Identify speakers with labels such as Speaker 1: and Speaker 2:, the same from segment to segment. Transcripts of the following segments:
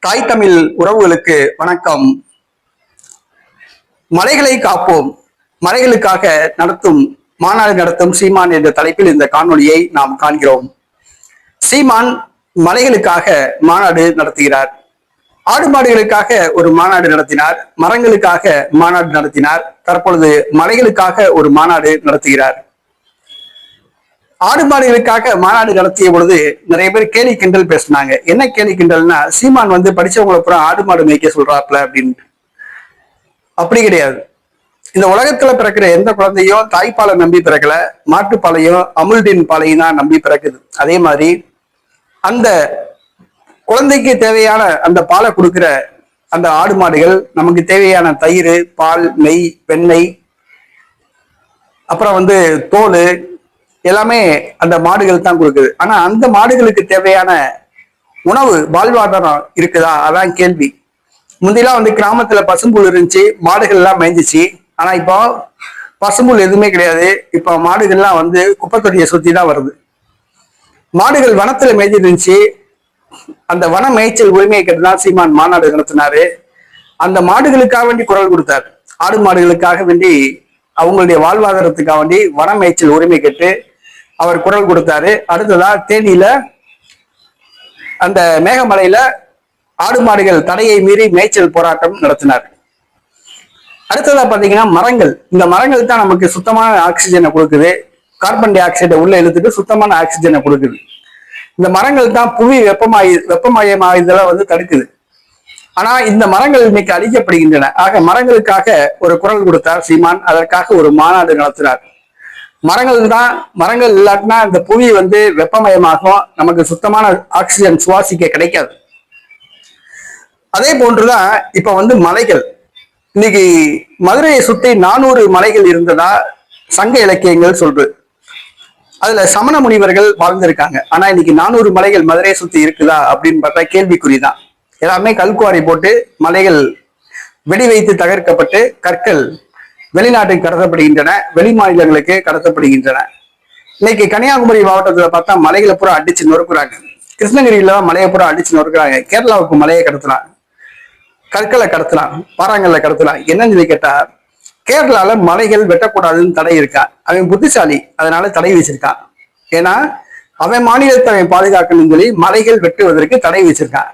Speaker 1: தாய் தமிழ் உறவுகளுக்கு வணக்கம். மலைகளை காப்போம். மலைகளுக்காக நடத்தும் மாநாடு நடத்தும் சீமான் என்ற தலைப்பில் இந்த காணொலியை நாம் காண்கிறோம். சீமான் மலைகளுக்காக மாநாடு நடத்துகிறார். ஆடு மாடுகளுக்காக ஒரு மாநாடு நடத்தினார். மரங்களுக்காக மாநாடு நடத்தினார். தற்பொழுது மலைகளுக்காக ஒரு மாநாடு நடத்துகிறார். ஆடு மாடுகளுக்காக மாநாடு நடத்திய பொழுது நிறைய பேர் கேலி கிண்டல் பேசினாங்க. என்ன கேலி கிண்டல்னா சீமான் வந்து படிச்சவங்களை அப்புறம் ஆடு மாடு மேய்க்க சொல்றாப்ல அப்படின்ட்டு அப்படி கிடையாது. இந்த உலகத்துல பிறக்கிற எந்த குழந்தையும் தாய்ப்பாலை நம்பி பிறக்கல மாட்டுப்பாலையும் அமுல்டின் பாலையும் தான் நம்பி பிறக்குது. அதே மாதிரி அந்த குழந்தைக்கு தேவையான அந்த பாலை கொடுக்குற அந்த ஆடு மாடுகள் நமக்கு தேவையான தயிர் பால் நெய் வெண்ணெய் அப்புறம் வந்து தோல் எல்லாமே அந்த மாடுகள் தான் கொடுக்குது. ஆனா அந்த மாடுகளுக்கு தேவையான உணவு வாழ்வாதாரம் இருக்குதா? அதான் கேள்வி. முந்திலாம் வந்து கிராமத்துல பசும்புல் இருந்துச்சு மாடுகள் எல்லாம் மேய்ஞ்சிச்சு. ஆனா இப்போ பசும்புல் எதுவுமே கிடையாது. இப்போ மாடுகள்லாம் வந்து குப்பைத்தொட்டியை சுத்தி தான் வருது. மாடுகள் வனத்துல மேய்ஞ்சி இருந்துச்சு. அந்த வன மேய்ச்சல் உரிமையை கேட்டுதான் சீமான் மாநாடு நடத்தினாரு. அந்த மாடுகளுக்காக வேண்டி குரல் கொடுத்தார். ஆடு மாடுகளுக்காக வேண்டி அவங்களுடைய வாழ்வாதாரத்துக்காக வேண்டி வன மேய்ச்சல் உரிமை கேட்டு அவர் குரல் கொடுத்தாரு. அடுத்ததா தேனியில அந்த மேகமலையில ஆடு மாடுகள் தடையை மீறி மேய்ச்சல் போராட்டம் நடத்தினார். அடுத்ததா பாத்தீங்கன்னா மரங்கள். இந்த மரங்கள் தான் நமக்கு சுத்தமான ஆக்சிஜனை கொடுக்குது. கார்பன் டை ஆக்சைடை உள்ள இழுத்துட்டு சுத்தமான ஆக்சிஜனை கொடுக்குது. இந்த மரங்கள் தான் புவி வெப்பமாயி வெப்பமயமாயதெல்லாம் வந்து தடுக்குது. ஆனா இந்த மரங்கள் இன்னைக்கு அழிக்கப்படுகின்றன. ஆக மரங்களுக்காக ஒரு குரல் கொடுத்தார் சீமான். அதற்காக ஒரு மாநாடு நடத்தினார். மரங்கள் தான் மரங்கள் இல்லாட்டினா இந்த புவி வந்து வெப்பமயமாகும். நமக்கு சுத்தமான ஆக்சிஜன் சுவாசிக்க கிடைக்காது. அதே போன்றுதான் இப்ப வந்து மலைகள். இன்னைக்கு மதுரையை சுத்தி நானூறு மலைகள் இருந்ததா சங்க இலக்கியங்கள் சொல்றது. அதுல சமண முனிவர்கள் வாழ்ந்திருக்காங்க. ஆனா இன்னைக்கு நானூறு மலைகள் மதுரையை சுத்தி இருக்குதா அப்படின்னு பார்த்தா கேள்விக்குறிதான். எல்லாமே கல்குவாரி போட்டு மலைகள் வெடி வைத்து தகர்க்கப்பட்டு கற்கள் வெளிநாட்டுக்கு கடத்தப்படுகின்றன வெளி மாநிலங்களுக்கு கடத்தப்படுகின்றன. இன்னைக்கு கன்னியாகுமரி மாவட்டத்துல பார்த்தா மலைகளை பூரா அடிச்சு நொறுக்குறாங்க. கிருஷ்ணகிரியில மலையை பூரா அடிச்சு நொறுக்குறாங்க. கேரளாவுக்கு மலையை கடத்தலாம். கற்களை கடத்தலாம். பாறாங்கல்ல கடத்தலாம். என்னன்னு சொல்லி கேட்டா கேரளால மலைகள் வெட்டக்கூடாதுன்னு தடை இருக்கா? அவன் புத்திசாலி. அதனால தடை வச்சிருக்கான் ஏன்னா அவன் மாநிலத்தை அவன் பாதுகாக்கணும்னு சொல்லி மலைகள் வெட்டுவதற்கு தடை வச்சிருக்கான்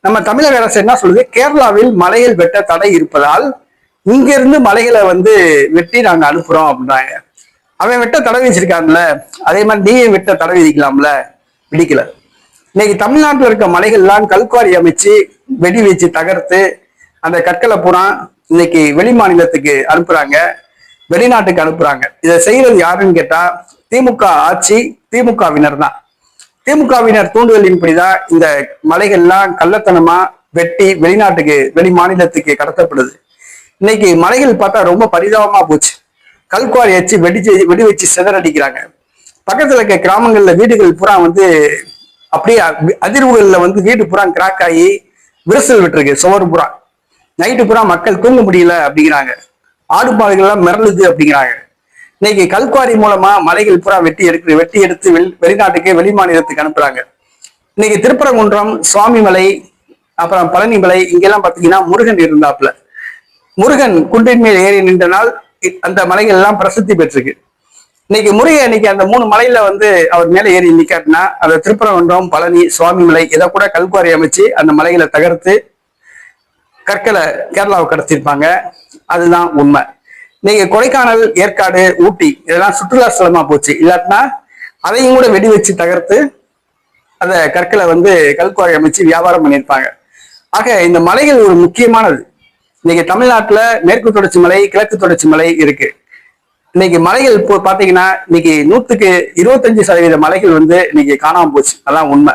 Speaker 1: நம்ம தமிழக அரசு என்ன சொல்லுது? கேரளாவில் மலைகள் வெட்ட தடை இருப்பதால் இங்க இருந்து மலைகளை வந்து வெட்டி நாங்க அனுப்புறோம் அப்படின்றாங்க அவன் வெட்ட தடை வச்சிருக்கான்ல அதே மாதிரி நீயும் வெட்ட தடை விதிக்கலாம்ல. விடிக்கல. இன்னைக்கு தமிழ்நாட்டில் இருக்க மலைகள்லாம் கல்குவாரி அமைச்சு வெடி வச்சு தகர்த்து அந்த கற்களை பூரா இன்னைக்கு வெளி மாநிலத்துக்கு அனுப்புறாங்க. வெளிநாட்டுக்கு அனுப்புறாங்க. இதை செய்யறது யாருன்னு கேட்டா திமுக ஆட்சி திமுகவினர் தான் திமுகவினர் தூண்டுதலின்படிதான் இந்த மலைகள்லாம் கள்ளத்தனமா வெட்டி வெளிநாட்டுக்கு வெளி மாநிலத்துக்கு கடத்தப்படுது. இன்னைக்கு மலைகள் பார்த்தா ரொம்ப பரிதாபமா போச்சு. கல்குவாரி வச்சு வெடிச்சு வெடி வச்சு சிதறடிக்கிறாங்க. பக்கத்துல இருக்க கிராமங்கள்ல வீடுகள் பூரா வந்து அப்படியே அதிர்வுகள்ல வந்து வீடு பூரா கிராக் ஆகி விரிசல் விட்டுருக்கு சுவர் பூரா. நைட்டு பூரா மக்கள் தூங்க முடியல அப்படிங்கிறாங்க. ஆடு மாடுகள்லாம் மிரளுது அப்படிங்கிறாங்க. இன்னைக்கு கல்குவாரி மூலமா மலைகள் பூரா வெட்டி எடுக்கிற வெட்டி எடுத்து வெளி வெளிநாட்டுக்கு வெளி மாநிலத்துக்கு அனுப்புறாங்க. இன்னைக்கு திருப்பரங்குன்றம் சுவாமிமலை அப்புறம் பழனிமலை இங்கெல்லாம் பாத்தீங்கன்னா முருகன் இருந்தாப்புல முருகன் குன்றின் மேல் ஏறி நின்ற நாள் இ- அந்த மலைகள் எல்லாம் பிரசித்தி பெற்றிருக்கு. இன்னைக்கு முருகன் இன்னைக்கு அந்த மூணு மலையில வந்து அவர் மேல ஏறி நிக்காட்டினா அந்த திருப்பரங்குன்றம் பழனி சுவாமி மலை இதை கூட கல்குவாரி அமைச்சு அந்த மலைகளை தகர்த்து கற்களை கேரளாவை கடத்திருப்பாங்க அதுதான் உண்மை. இன்னைக்கு கொடைக்கானல் ஏற்காடு ஊட்டி இதெல்லாம் சுற்றுலா ஸ்தலமா போச்சு. இல்லாட்டினா அதையும் கூட வெடி வச்சு தகர்த்து அந்த கற்களை வந்து கல்குவாரி அமைச்சு வியாபாரம் பண்ணியிருப்பாங்க. ஆக இந்த மலைகள் ஒரு முக்கியமானது. இன்னைக்கு தமிழ்நாட்டுல மேற்கு தொடர்ச்சி மலை கிழக்கு தொடர்ச்சி மலை இருக்கு. இன்னைக்கு மலைகள் இப்போ பாத்தீங்கன்னா இன்னைக்கு நூத்துக்கு இருபத்தஞ்சு சதவீத மலைகள் வந்து இன்னைக்கு காணாம போச்சு. அதான் உண்மை.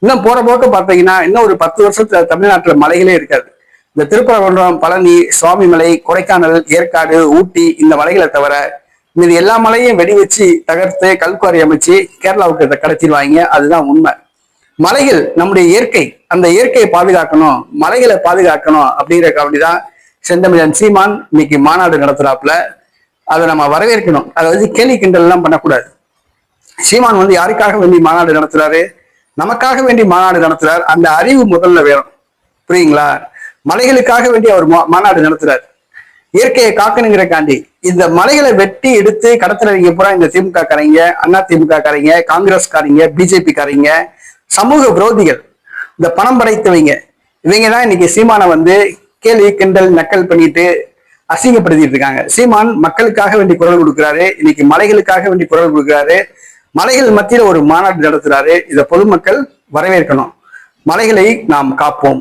Speaker 1: இன்னும் போற போக்க பாத்தீங்கன்னா இன்னும் ஒரு பத்து வருஷத்துல தமிழ்நாட்டுல மலைகளே இருக்காது. இந்த திருப்பரங்குன்றம் பழனி சுவாமிமலை கொடைக்கானல் ஏற்காடு ஊட்டி இந்த மலைகளை தவிர மீதி எல்லா மலையும் வெடி வச்சு தகர்த்து கல்குவாரி அமைச்சு கேரளாவுக்கு இதை கடத்திடுவாங்க. அதுதான் உண்மை. மலைகள் நம்முடைய இயற்கை அந்த இயற்கையை பாதுகாக்கணும் மலைகளை பாதுகாக்கணும் அப்படிங்கிற அப்படிதான் செந்தமிழன் சீமான் இன்னைக்கு மாநாடு நடத்துறாப்புல. அதை நம்ம வரவேற்கணும். அதை வந்து கேலி கிண்டல் எல்லாம் பண்ணக்கூடாது. சீமான் வந்து யாருக்காக வேண்டி மாநாடு நடத்துறாரு? நமக்காக வேண்டி மாநாடு நடத்துறார். அந்த அறிவு முதல்ல வேணும். புரியுங்களா? மலைகளுக்காக வேண்டி அவர் மா- மாநாடு நடத்துறாரு. இயற்கையை காக்கணுங்கிறக்காண்டி இந்த மலைகளை வெட்டி எடுத்து கடத்துறவங்க பூரா இந்த திமுக காரங்க அண்ணா திமுக காரங்க காங்கிரஸ் காரங்க பிஜேபி காரங்க சமூக விரோதிகள். இந்த பணம் படைத்தவங்க. இவங்க தான் இன்னைக்கு சீமானை வந்து கேள்வி கிண்டல் நக்கல் பண்ணிட்டு அசிங்கப்படுத்திட்டு இருக்காங்க. சீமான் மக்களுக்காக வேண்டி குரல் கொடுக்கிறாரு. இன்னைக்கு மலைகளுக்காக வேண்டி குரல் கொடுக்கிறாரு. மலைகள் மத்தியில ஒரு மாநாடு நடத்துறாரு. இதை பொதுமக்கள் வரவேற்கணும். மலைகளை நாம் காப்போம்.